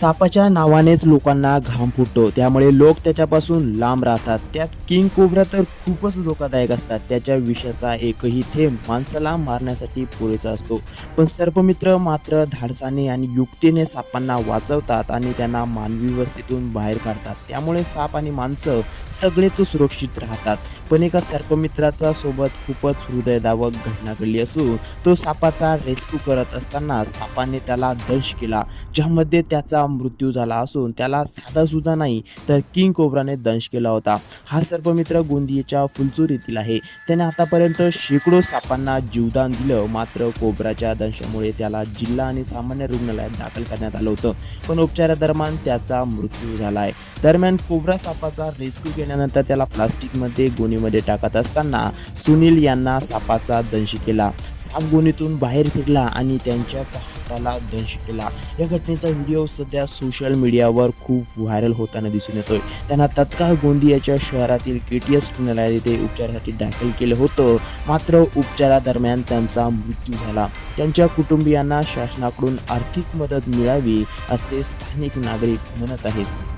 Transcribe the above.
सापाच्या नावानेच लोकांना घाम फुटतो. त्यामुळे लोक त्याच्यापासून लांब राहतात. त्यात किंग कोबरा तर खूपच धोकादायक असतात. त्याच्या विषाचा एकही थेंब माणसाला मारण्यासाठी पुरेसा असतो. पण सर्पमित्र मात्र धाडसाने आणि युक्तीने सापांना वाचवतात आणि त्यांना मानवी वस्तीतून बाहेर काढतात. त्यामुळे साप आणि माणसं सगळेच सुरक्षित राहतात. पण एका सर्पमित्राचा सोबत खूपच हृदयदावक घटना घडली असून तो सापाचा रेस्क्यू करत असताना सापाने त्याला दंश केला ज्यामध्ये त्याचा मृत्यू झाला असून त्याला साधासुद्धा नाही तर किंग कोब्राने दंश केला होता. हा सर्पमित्र गोंदियेच्या फुलचूर येथील आहे. त्याने आतापर्यंत शेकडो सापांना जीवदान दिलं मात्र कोब्राच्या दंशामुळे त्याला जिल्हा आणि सामान्य रुग्णालयात दाखल करण्यात आलं होतं. पण उपचारादरम्यान त्याचा मृत्यू झाला आहे दरम्यान कोबरा सापाचा रेस्क्यू केल्यानंतर त्याला प्लास्टिकमध्ये गोणीमध्ये टाकत असताना सुनील यांना सापाचा दंश केला. साप गोणीतून बाहेर फिरला आणि त्यांच्याच हाताला दंश केला. या घटनेचा व्हिडिओ सध्या सोशल मीडियावर खूप व्हायरल होताना दिसून येतोय. त्यांना तत्काळ गोंदियाच्या शहरातील के टी एस रुग्णालयात येथे उपचारासाठी दाखल केलं होतं. मात्र उपचारादरम्यान त्यांचा मृत्यू झाला. त्यांच्या कुटुंबियांना शासनाकडून आर्थिक मदत मिळावी असे स्थानिक नागरिक म्हणत आहेत.